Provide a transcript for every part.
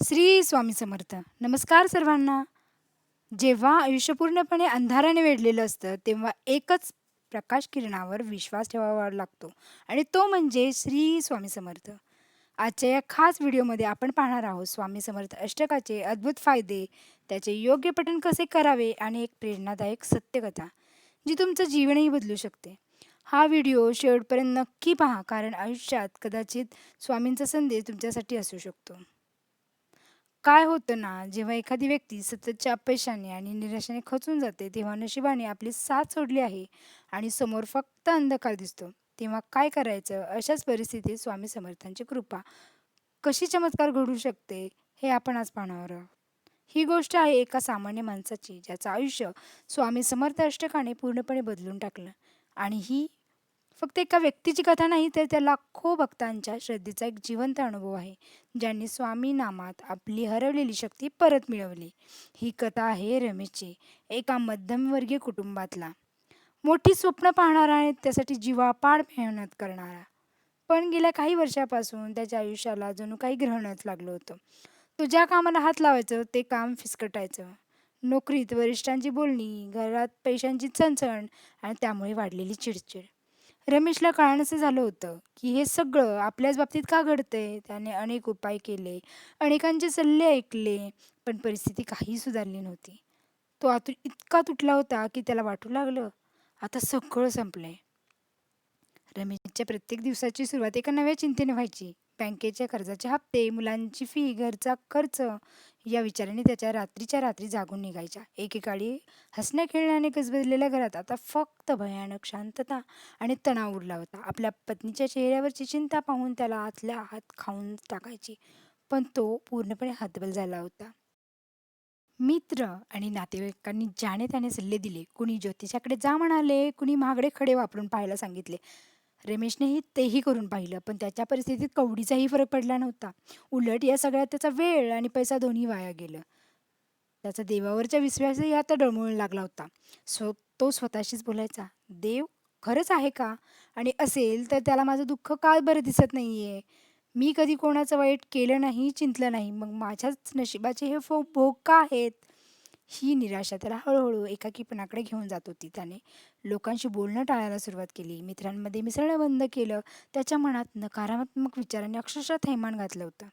श्री स्वामी समर्थ. नमस्कार सर्वांना. जेव्हा आयुष्य पूर्णपणे अंधाराने वेढलेलं असतं तेव्हा एकच प्रकाश किरणावर विश्वास ठेवावा लागतो आणि तो म्हणजे श्री स्वामी समर्थ. आजच्या या खास व्हिडिओमध्ये आपण पाहणार आहोत स्वामी समर्थ अष्टकाचे अद्भुत फायदे त्याचे योग्य पठण कसे करावे आणि एक प्रेरणादायक सत्यकथा जी तुमचं जीवनही बदलू शकते. हा व्हिडिओ शेवटपर्यंत नक्की पहा कारण आयुष्यात कदाचित स्वामींचा संदेश तुमच्यासाठी असू शकतो. काय होतं ना जेव्हा एखादी व्यक्ती सततच्या अपयशाने आणि निराशाने खचून जाते तेव्हा नशिबाने आपली साथ सोडली आहे आणि समोर फक्त अंधकार दिसतो. तेव्हा काय करायचं? अशाच परिस्थितीत स्वामी समर्थांची कृपा कशी चमत्कार घडू शकते हे आपण आज पाहणार आहोत. ही गोष्ट आहे एका सामान्य माणसाची ज्याचं आयुष्य स्वामी समर्थ अष्टकाने पूर्णपणे बदलून टाकलं आणि ही फक्त एका व्यक्तीची कथा नाही तर त्या लाखो भक्तांच्या श्रद्धेचा एक जिवंत अनुभव आहे ज्यांनी स्वामी नामात आपली हरवलेली शक्ती परत मिळवली. ही कथा आहे रमेशची एका मध्यमवर्गीय कुटुंबातला. मोठी स्वप्न पाहणारा आणि त्यासाठी जीवापाड मेहनत करणारा. पण गेल्या काही वर्षापासून त्याच्या आयुष्याला जणू काही ग्रहणच लागलं होतं. तो ज्या कामाला हात लावायचं ते काम फिसकटायचं. नोकरीत वरिष्ठांची बोलणी घरात पैशांची चणचण आणि त्यामुळे वाढलेली चिडचिड. रमेशला कळानसं झालं होतं की हे सगळं आपल्याच बाबतीत का घडतंय? त्याने अनेक उपाय केले अनेकांचे सल्ले ऐकले पण परिस्थिती काही सुधारली नव्हती. तो आतू इतका तुटला होता की त्याला वाटू लागलं आता सगळं संपलंय. रमेशच्या प्रत्येक दिवसाची सुरुवात एका नव्या चिंतेने व्हायची. बँकेच्या कर्जाचे हप्ते मुलांची फी घरचा खर्च या विचाराने त्याच्या रात्रीच्या रात्री जागून निघायच्या. एकेकाळी हसण्या खेळण्याने गजबजलेल्या घरात आता फक्त भयानक शांतता आणि तणाव उरला होता. आपल्या पत्नीच्या चेहऱ्यावरची चिंता पाहून त्याला आतल्या हात खाऊन टाकायची पण तो पूर्णपणे हतबल झाला होता. मित्र आणि नातेवाईकांनी ज्याने त्याने सल्ले दिले कुणी ज्योतिषाकडे जा म्हणाले कुणी महागडे खडे वापरून पाहायला सांगितले रमेशनेही तेही करून पाहिलं पण त्याच्या परिस्थितीत कवडीचाही फरक पडला नव्हता. उलट या सगळ्यात त्याचा वेळ आणि पैसा दोन्ही वाया गेलं. त्याचा देवावरचा विश्वासही आता डळमळून लागला होता. स्व तो स्वतःशीच बोलायचा देव खरंच आहे का? आणि असेल तर त्याला माझं दुःख का बरं दिसत नाही आहे मी कधी कोणाचं वाईट केलं नाही चिंतलं नाही मग माझ्याच नशिबाचे हे फो भोग का आहेत? ही निराशा त्याला हळूहळू एकाकीपणाकडे घेऊन जात होती. त्याने लोकांशी बोलणं टाळायला सुरुवात केली. मित्रांमध्ये मिसळणं बंद केलं. त्याच्या मनात नकारात्मक विचारांनी अक्षरशः थैमान घातलं होतं.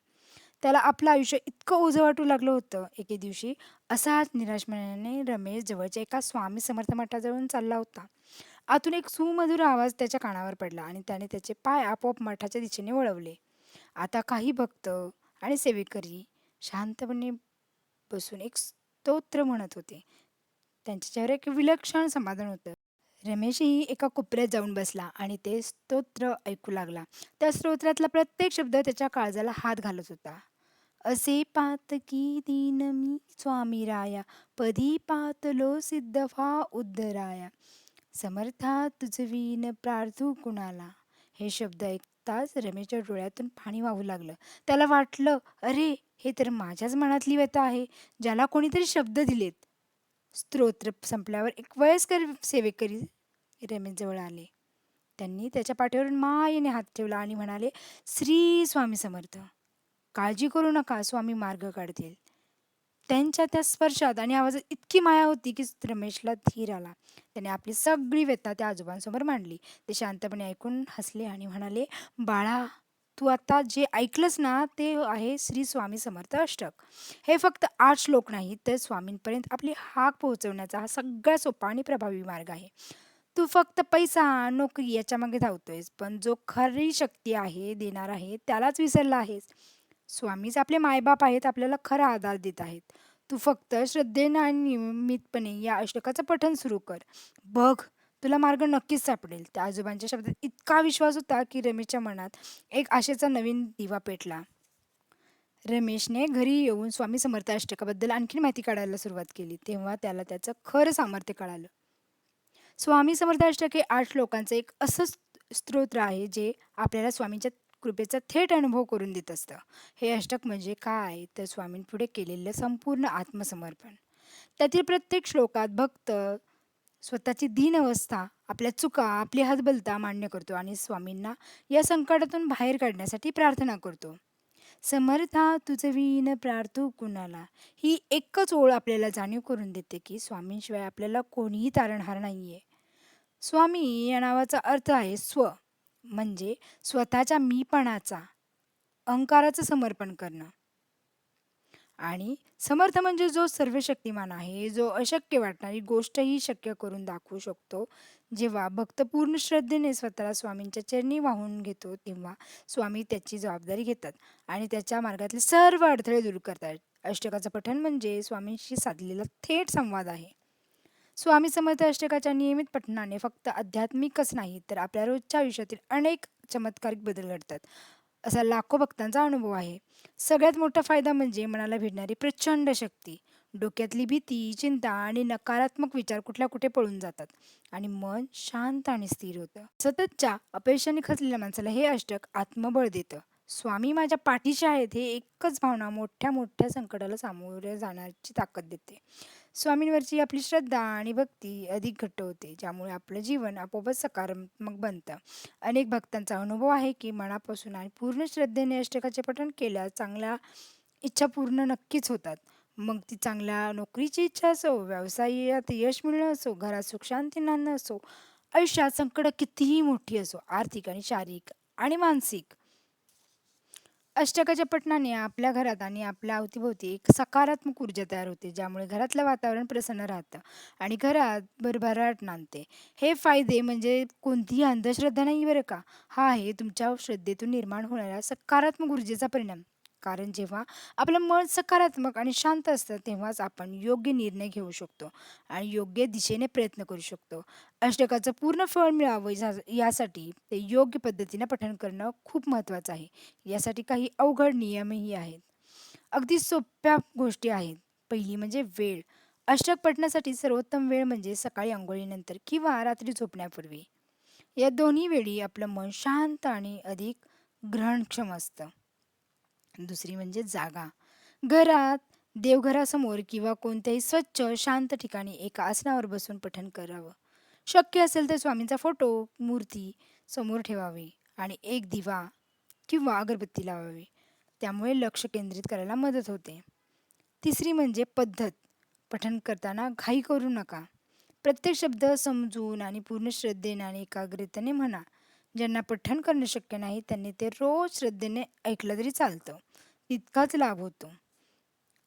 त्याला आपलं आयुष्य इतकं ओझं वाटू लागलं होतं. एके दिवशी असाच निराशपणाने रमेश जवळच्या एका स्वामी समर्थ मठाजवळून चालला होता. आतून एक सुमधुर आवाज त्याच्या कानावर पडला आणि त्याने त्याचे पाय आपोआप मठाच्या दिशेने वळवले. आता काही भक्त आणि सेवेकरी शांतपणे बसून एक स्तोत्र म्हणत होते. त्यांच्याच्यावर एक विलक्षण समाधान होतं. रमेशही एका कोपऱ्यात जाऊन बसला आणि ते स्तोत्र ऐकू लागला. त्या स्तोत्रातला प्रत्येक शब्द त्याच्या काळजाला हात घालत होता. असे पात की दीन मी स्वामी राया पदी पातलो सिद्ध व्हा उद्धराया समर्था तुझवीन प्रार्थू कुणाला? हे शब्द ऐक ऐकताच रमेशच्या डोळ्यातून पाणी वाहू लागलं. त्याला वाटलं अरे हे तर माझ्याच मनातली व्यथा आहे ज्याला कोणीतरी शब्द दिलेत. स्तोत्र संपल्यावर एक वयस्कर सेवेकरी रमेशजवळ आले. त्यांनी त्याच्या पाठीवरून मायेने हात ठेवला आणि म्हणाले श्री स्वामी समर्थ काळजी करू नका स्वामी मार्ग काढतील. त्यांच्या त्या स्पर्शात आणि आवाजात इतकी माया होती की रमेशला धीर आला. त्याने आपली सगळी व्यथा त्या आजोबांसमोर मांडली. ते शांतपणे ऐकून हसले आणि म्हणाले बाळा तू आता जे ऐकलंस ना ते आहे श्री स्वामी समर्थ अष्टक. हे फक्त आठ श्लोक नाही तर स्वामींपर्यंत आपली हाक पोहोचवण्याचा हा सगळ्यात सोपा आणि प्रभावी मार्ग आहे. तू फक्त पैसा नोकरी याच्या मागे धावतोयस पण जो खरी शक्ती आहे देणार आहे त्यालाच विसरला आहेस. स्वामीच आपले मायबाप आहेत आपल्याला खरा आधार देत आहेत. तू फक्त श्रद्धेनं आणि नियमितपणे या अष्टकाचं पठण सुरू कर. बघ तुला मार्ग नक्कीच सापडेल. त्या आजोबांच्या शब्दात इतका विश्वास होता की रमेशच्या मनात एक आशेचा नवीन दिवा पेटला. रमेशने घरी येऊन स्वामी समर्थ अष्टकाबद्दल आणखीन माहिती काढायला सुरुवात केली. तेव्हा त्याला त्याचं खरं सामर्थ्य कळालं. स्वामी समर्थ अष्टक हे आठ लोकांचं एक असं स्तोत्र आहे जे आपल्याला स्वामींच्या कृपेचा थेट अनुभव करून देत असतं. हे अष्टक म्हणजे काय? तर स्वामींपुढे केलेलं संपूर्ण आत्मसमर्पण. त्यातील प्रत्येक श्लोकात भक्त स्वतःची दीन अवस्था आपल्या चुका आपली हतबलता मान्य करतो आणि स्वामींना या संकटातून बाहेर काढण्यासाठी प्रार्थना करतो. समर्था तुझवीन प्रार्थू कुणाला? ही एकच ओळ आपल्याला जाणीव करून देते की स्वामींशिवाय आपल्याला कोणीही तारणहार नाही आहे स्वामी या नावाचा अर्थ आहे स्व. म्हणजे स्वतःच्या मीपणाचा अहंकाराचं समर्पण करणं. आणि समर्थ म्हणजे जो सर्व शक्तिमान आहे जो अशक्य वाटणारी गोष्टही शक्य करून दाखवू शकतो. जेव्हा भक्त पूर्ण श्रद्धेने स्वतःला स्वामींच्या चरणी वाहून घेतो तेव्हा स्वामी त्याची जबाबदारी घेतात आणि त्याच्या मार्गातले सर्व अडथळे दूर करतात. अष्टकाचं पठण म्हणजे स्वामींशी साधलेला थेट संवाद आहे. स्वामी समर्थ अष्टकाच्या नियमित पठणाने फक्त आध्यात्मिकच नाही तर आपल्या रोजच्या आयुष्यातील अनेक चमत्कारिक बदल घडतात असा लाखो भक्तांचा अनुभव आहे. सगळ्यात मोठा फायदा म्हणजे मनाला भेटणारी प्रचंड शक्ती. डोक्यातली भीती चिंता आणि नकारात्मक विचार कुठल्या कुठे पळून जातात आणि मन शांत आणि स्थिर होतं. सततच्या अपयशाने खचलेल्या माणसाला हे अष्टक आत्मबळ देतं. स्वामी माझ्या पाठीशी आहेत हे एकच भावना मोठ्या मोठ्या संकटाला सामोरे जाण्याची ताकद देते. स्वामींवरची आपली श्रद्धा आणि भक्ती अधिक घट्ट होते ज्यामुळे आपलं जीवन आपोआपच सकारात्मक बनतं. अनेक भक्तांचा अनुभव आहे की मनापासून आणि पूर्ण श्रद्धेने अष्टकाचे पठण केल्यास चांगल्या इच्छा पूर्ण नक्कीच होतात. मग ती चांगल्या नोकरीची इच्छा असो व्यवसायात यश मिळणं असो घरात सुखशांती नांदणं असो आयुष्यात संकट कितीही मोठी असो आर्थिक आणि शारीरिक आणि मानसिक अष्टकाच्या पठणाने आपल्या घरात आणि आपल्या अवतीभोवती एक सकारात्मक ऊर्जा तयार होते ज्यामुळे घरातलं वातावरण प्रसन्न राहतं आणि घरात भरभराट नांदते. हे फायदे म्हणजे कोणतीही अंधश्रद्धा नाही बरं का? हा आहे तुमच्या श्रद्धेतून निर्माण होणाऱ्या सकारात्मक ऊर्जेचा परिणाम. कारण जेव्हा आपलं मन सकारात्मक आणि शांत असतं तेव्हाच आपण योग्य निर्णय घेऊ शकतो आणि योग्य दिशेने प्रयत्न करू शकतो. अष्टकाचं पूर्ण फळ मिळावं यासाठी ते योग्य पद्धतीने पठण करणं खूप महत्त्वाचं आहे. यासाठी काही अवघड नियमही आहेत. अगदी सोप्या गोष्टी आहेत. पहिली म्हणजे वेळ. अष्टक पठणासाठी सर्वोत्तम वेळ म्हणजे सकाळी आंघोळीनंतर किंवा रात्री झोपण्यापूर्वी. या दोन्ही वेळी आपलं मन शांत आणि अधिक ग्रहणक्षम असतं. दुसरी म्हणजे जागा. घरात देवघरासमोर किंवा कोणत्याही स्वच्छ शांत ठिकाणी एका आसनावर बसून पठण करावं. शक्य असेल तर स्वामींचा फोटो मूर्ती समोर ठेवावी आणि एक दिवा किंवा अगरबत्ती लावावी. त्यामुळे लक्ष केंद्रित करायला मदत होते. तिसरी म्हणजे पद्धत. पठण करताना घाई करू नका. प्रत्येक शब्द समजून आणि पूर्ण श्रद्धेने आणि एकाग्रतेने म्हणा. ज्यांना पठण करणं शक्य नाही त्यांनी ते रोज श्रद्धेने ऐकलं तरी चालतं. तितकाच लाभ होतो.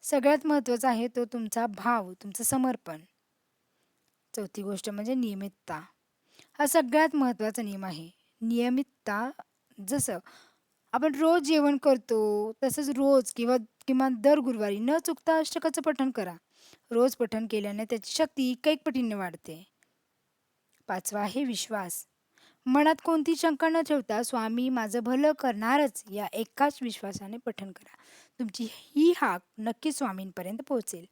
सगळ्यात महत्त्वाचा आहे तो तुमचा भाव तुमचं समर्पण. चौथी गोष्ट म्हणजे नियमितता. हा सगळ्यात महत्त्वाचा नियम आहे. नियमितता जसं आपण रोज जेवण करतो तसंच रोज किंवा किमान दर गुरुवारी न चुकता अष्टकाचं पठण करा. रोज पठण केल्याने त्याची शक्ती कैकपटीने वाढते. पाचवा आहे विश्वास. मनात कोणती शंका न ठेवता स्वामी माझं भलं करणारच या एकाच विश्वासाने पठण करा. तुमची ही हाक नक्की स्वामींपर्यंत पोहोचेल.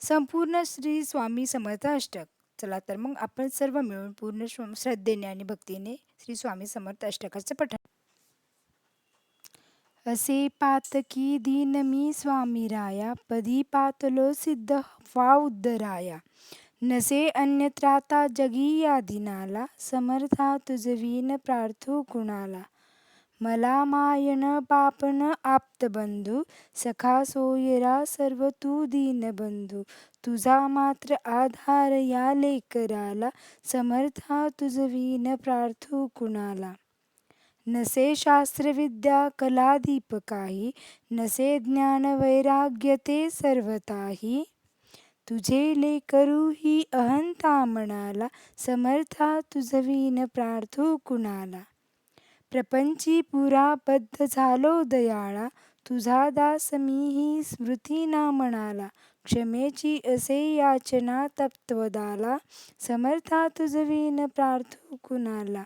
संपूर्ण श्री स्वामी समर्थ अष्टक. चला तर मग आपण सर्व मिळून पूर्ण श्रद्धेने आणि भक्तीने श्री स्वामी समर्थ अष्टकाचं पठण. असे पातकी दीन मी स्वामी राया पदी पातलो सिद्ध वा उद्धराया नसे अन्यत्राता जगी या दिनाला समर्था तुझवीन प्रार्थू कुणाला मला मायन पापन आप्तबंधू सखा सोयरा सर्व तू दीनबंधू तुझा मात्र आधार या लेकराला समर्था तुझवीन प्रार्थू कुणाला नसे शास्त्रविद्या कलादीपकाही नसे ज्ञान वैराग्य ते सर्वताही. तुझे लेकरू ही अहंता म्हणाला समर्था तुझवीन प्रार्थो कुणाला. प्रपंची पुरा बद्ध झालो दयाळा तुझा दास मीही स्मृती ना म्हणाला क्षमेची असे याचना तत्वदाला समर्था तुझवीन प्रार्थू कुणाला.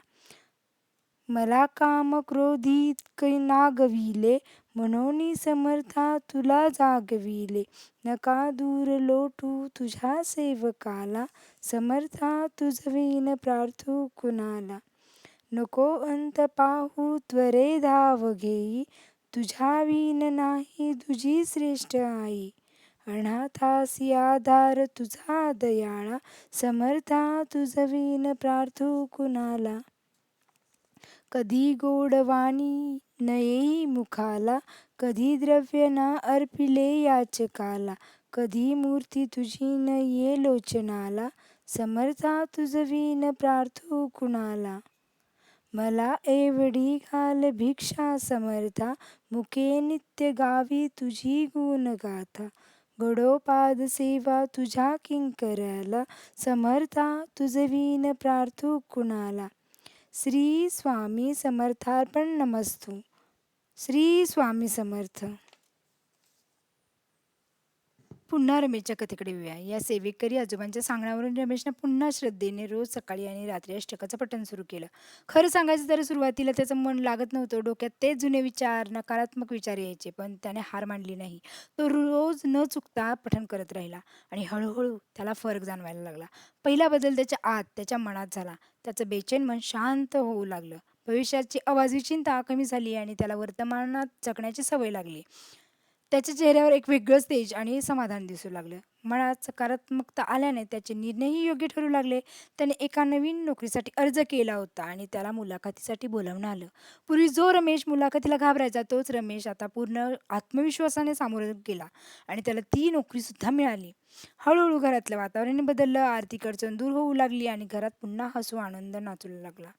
मला काम क्रोधित कै नागविले म्हणून समर्था तुला जागविले. नका दूर लोटू तुझ्या सेवकाला. समर्था तुझवीन प्रार्थू कुणाला. नको अंत पाहू त्वरे धाव घेई. तुझ्या विन नाही तुझी श्रेष्ठ आई. अनाथासी आधार तुझा दयाळा. समर्था तुझवीन प्रार्थू कुणाला. कधी गोडवाणी न येई मुखाला कधी द्रव्य ना अर्पिले याचकाला कधी मूर्ती तुझी न ये लोचनाला समर्था तुझवी न प्रार्थू कुणाला? मला एवढी घाल भिक्षा समर्था मुके नित्य गावी तुझी गुण गाथा. गडोपाद सेवा तुझ्या किंकराला समर्था तुझवी न प्रार्थू कुणाला? श्री स्वामी समर्थार्पण नमस्तू. श्री स्वामी समर्थ. पुन्हा रमेशच्या कथेकडे येऊया. या सेवेकरी आजोबांच्या सांगण्यावरून रमेशनं पुन्हा श्रद्धेने रोज सकाळी आणि रात्री अष्टकाचं पठण सुरू केलं. खरं सांगायचं तर सुरुवातीला त्याचं मन लागत नव्हतं. डोक्यात ते जुने विचार नकारात्मक विचार यायचे पण त्याने हार मांडली नाही. तो रोज न चुकता पठण करत राहिला आणि हळूहळू त्याला फरक जाणवायला लागला. पहिला बदल त्याच्या आत त्याच्या मनात झाला. त्याचं बेचैन मन शांत होऊ लागलं. भविष्याची आवाजी चिंता कमी झाली आणि त्याला वर्तमानात जगण्याची सवय लागली. त्याच्या चेहऱ्यावर एक वेगळंच तेज आणि समाधान दिसू लागलं. मनात सकारात्मकता आल्याने त्याचे निर्णयही योग्य ठरू लागले. त्याने एका नवीन नोकरीसाठी अर्ज केला होता आणि त्याला मुलाखतीसाठी बोलावणं आलं. पूर्वी जो रमेश मुलाखतीला घाबरायचा तोच रमेश आता पूर्ण आत्मविश्वासाने सामोरं गेला आणि त्याला ती नोकरीसुद्धा मिळाली. हळूहळू घरातलं वातावरण बदललं आर्थिक अडचण दूर होऊ लागली आणि घरात पुन्हा हसू आनंद नाचू लागला.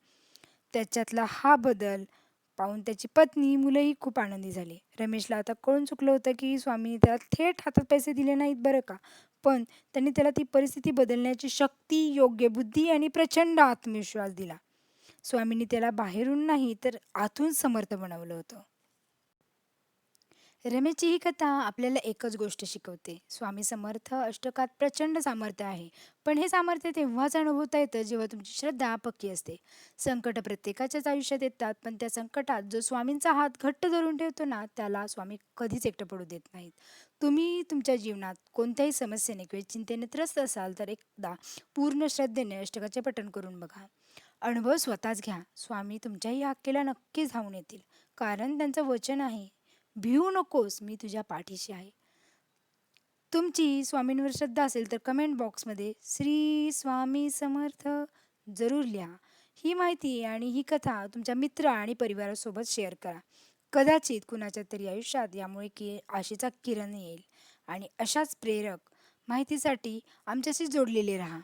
त्याच्यातला हा बदल पाहून त्याची पत्नी मुलंही खूप आनंदी झाली. रमेशला आता कळून चुकलं होतं की स्वामीने त्याला थेट हातात पैसे दिले नाहीत बरं का? पण त्यांनी त्याला ती परिस्थिती बदलण्याची शक्ती योग्य बुद्धी आणि प्रचंड आत्मविश्वास दिला. स्वामींनी त्याला बाहेरून नाही तर आतून समर्थ बनवलं होतं. रमेशची ही कथा आपल्याला एकच गोष्ट शिकवते. स्वामी समर्थ अष्टकात प्रचंड सामर्थ्य आहे. पण हे सामर्थ्य तेव्हाच अनुभवता येतं जेव्हा तुमची श्रद्धा पक्की असते. संकट प्रत्येकाच्याच आयुष्यात येतात पण त्या संकटात जो स्वामींचा हात घट्ट धरून ठेवतो ना त्याला स्वामी कधीच एकटं पडू देत नाहीत. तुम्ही तुमच्या जीवनात कोणत्याही समस्येने किंवा चिंतेने त्रस्त असाल तर एकदा पूर्ण श्रद्धेने अष्टकाचे पठण करून बघा. अनुभव स्वतःच घ्या. स्वामी तुमच्याही हाकेला नक्कीच धावून येतील. कारण त्यांचं वचन आहे भिवू नकोस मी तुझ्या पाठीशी आहे. तुमची स्वामींवर श्रद्धा असेल तर कमेंट बॉक्समध्ये श्री स्वामी समर्थ जरूर लिहा. ही माहिती आणि ही कथा तुमच्या मित्र आणि परिवारासोबत शेअर करा. कदाचित कुणाच्या तरी आयुष्यात यामुळे की आशेचा किरण येईल. आणि अशाच प्रेरक माहितीसाठी आमच्याशी जोडलेले राहा.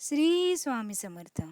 श्री स्वामी समर्थ.